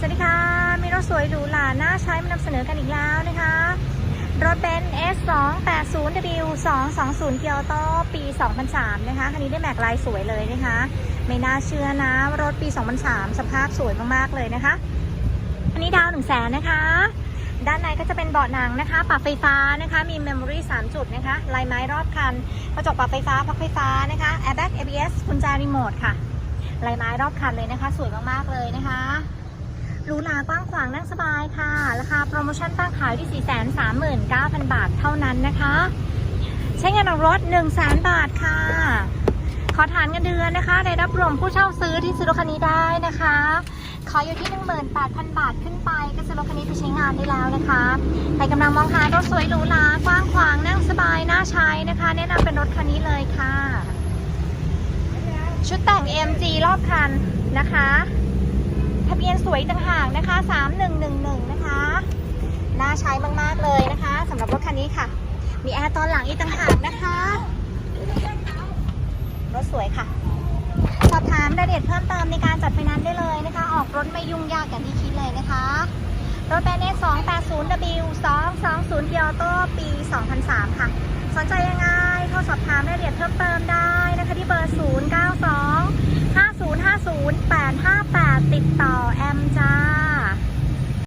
สวัสดีค่ะ มีรถสวยหรูหราน่าใช้มานำเสนอกันอีกแล้วนะคะ รถเบนซ์ S 2 8 0 W 2 2 0เกียวโตปี 2003 นะคะ คันนี้ได้แม็กลายสวยเลยนะคะ ไม่น่าเชื่อนะ รถปี 2003 สภาพสวยมากๆเลยนะคะ อันนี้ดาว1 0 0 0 0แสนนะคะ ด้านในก็จะเป็นเบาะหนังนะคะ ปรับไฟฟ้านะคะ มีเมมโมรี่3จุดนะคะ ลายไม้รอบคัน กระจกปรับไฟฟ้า พักไฟฟ้านะคะ Airbag ABS กุญแจรีโมทค่ะ ลายไม้รอบคันเลยนะคะ สวยมากๆเลยนะคะ หรูหรากว้างขวางนั่งสบายค่ะ ราคาโปรโมชั่นตั้งขายที่ 439,000 บาทเท่านั้นนะคะ ใช้เงินออกรถ 1 0 0 0 0 0 บาทค่ะ ขอฐานเงินเดือนนะคะ ได้รับรวมผู้เช่าซื้อที่ซื้อรถคันนี้ได้นะคะ ขออยู่ที่ 18,000 บาทขึ้นไป ก็ซื้อรถคันนี้ไปใช้งานได้แล้วนะคะใครกำลังมองหารถสวยหรูหรากว้างขวางนั่งสบายน่าใช้นะคะ แนะนำเป็นรถคันนี้เลยค่ะ ชุดแต่ง AMG รอบคันนะคะ ทะเบียนสวยต่างหากนะคะ 3111 นะคะ น่าใช้มาก ๆ เลยนะคะสำหรับรถคันนี้ค่ะ มีแอร์ตอนหลังอีกต่างหากนะคะ รถสวยค่ะ สอบถามรายละเอียดเพิ่มเติมในการจัดไฟแนนซ์ได้เลยนะคะ ออกรถไม่ยุ่งยากอย่างที่คิดเลยนะคะ รถแบรนด์เนส280 W 220 g i o t o ปี 2003 ค่ะ สนใจยังไงโทรสอบถามรายละเอียดเพิ่มเติมได้นะคะที่เบอร์ 092